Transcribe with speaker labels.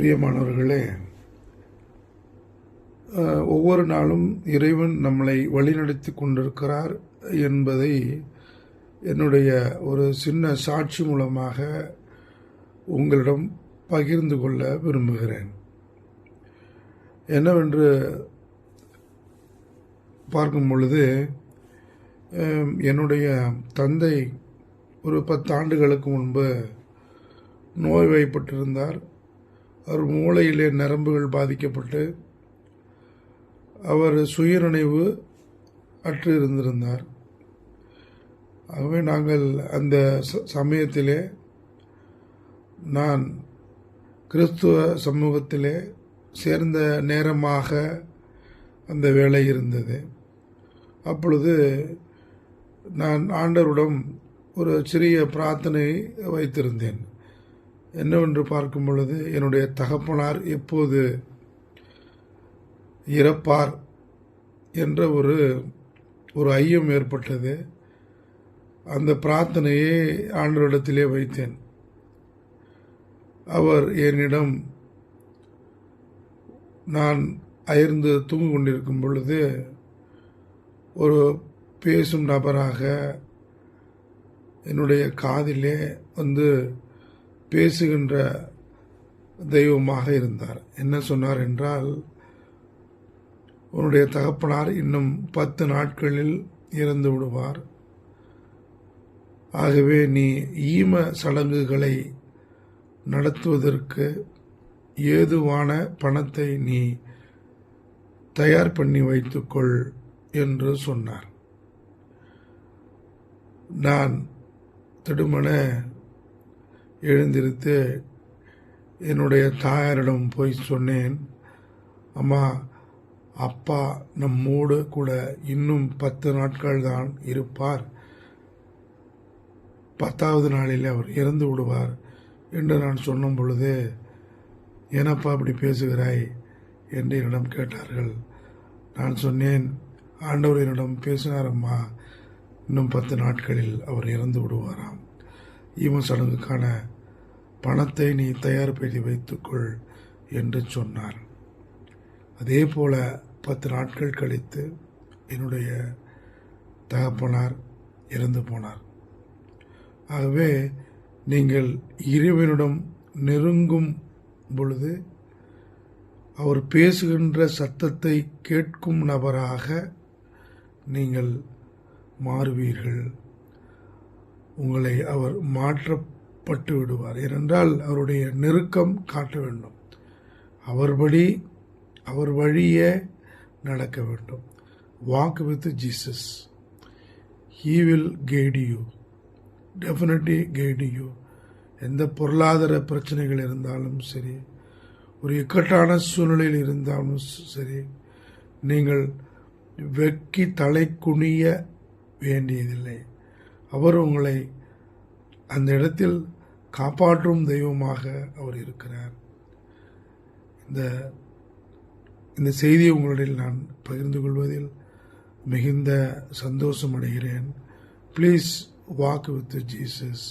Speaker 1: பிரியமானவர்களே ஒவ்வொரு நாளும் இறைவன் நம்மளை வழிநடத்தி கொண்டிருக்கிறார் என்பதை என்னுடைய ஒரு சின்ன சாட்சி மூலமாக உங்களிடம் பகிர்ந்து கொள்ள விரும்புகிறேன். என்னவென்று பார்க்கும் பொழுது என்னுடைய தந்தை ஒரு பத்து ஆண்டுகளுக்கு முன்பு நோய்வாய்ப்பட்டிருந்தார். அவர் மூளையிலே நரம்புகள் பாதிக்கப்பட்டு அவர் சுயநினைவு அற்று இருந்திருந்தார். ஆகவே நாங்கள் அந்த ச- சமயத்திலே நான் கிறிஸ்துவ சமூகத்திலே சேர்ந்த நேரமாக அந்த வேலை இருந்தது. அப்பொழுது நான் ஆண்டவரிடம் ஒரு சிறிய பிரார்த்தனை வைத்திருந்தேன். என்னவென்று பார்க்கும் பொழுது என்னுடைய தகப்பனார் எப்போது இறப்பார் என்ற ஒரு ஒரு ஐயம் ஏற்பட்டது. அந்த பிரார்த்தனையை ஆண்டவரிடத்திலே வைத்தேன். அவர் என்னிடம் நான் அயர்ந்து தூங்கிக் கொண்டிருக்கும் பொழுது ஒரு பேசும் நபராக என்னுடைய காதிலே வந்து பேசுகின்ற தெய்வமாக இருந்தார். என்ன சொன்னார் என்றால் உன்னுடைய தகப்பனார் இன்னும் பத்து நாட்களில் இறந்து விடுவார். ஆகவே நீ ஈம சடங்குகளை நடத்துவதற்கு ஏதுவான பணத்தை நீ தயார் பண்ணி வைத்துக்கொள் என்று சொன்னார். நான் திடுமன எழுந்திருத்து என்னுடைய தாயாரிடம் போய் சொன்னேன் அம்மா அப்பா நம்மோடு கூட இன்னும் பத்து நாட்கள் தான் இருப்பார். பத்தாவது நாளில் அவர் இறந்து விடுவார் என்று நான் சொன்ன பொழுது ஏனப்பா அப்படி பேசுகிறாய்? என்று என்னிடம் கேட்டார்கள். நான் சொன்னேன் ஆண்டவர் என்னிடம் பேசினாரம்மா இன்னும் பத்து நாட்களில் அவர் இறந்து விடுவாராம். ஈம சடங்குக்கான பணத்தை நீ தயார்படுத்தி வைத்துக்கொள் என்று சொன்னார். அதே போல பத்து நாட்கள் கழித்து என்னுடைய தகப்பனார் இறந்து போனார். ஆகவே நீங்கள் இறைவனிடம் நெருங்கும் பொழுது அவர் பேசுகின்ற சத்தத்தை கேட்கும் நபராக நீங்கள் மாறுவீர்கள். உங்களை அவர் மாற்றப்பட்டு விடுவார். ஏனென்றால் அவருடைய நெருக்கம் காட்ட வேண்டும். அவர்படி அவர் வழியே நடக்க வேண்டும். Walk with Jesus he will guide you definitely guide you எந்த பொருளாதார பிரச்சனைகள் இருந்தாலும் சரி ஒரு இக்கட்டான சூழ்நிலையில் இருந்தாலும் சரி நீங்கள் வெக்கி தலை குனிய வேண்டியதில்லை. அவர் உங்களை அந்த இடத்தில் காப்பாற்றும் தெய்வமாக அவர் இருக்கிறார். இந்த இந்த செய்தியை உங்களிடையில் நான் பகிர்ந்து கொள்வதில் மிகுந்த சந்தோஷம் அடைகிறேன். Please walk with Jesus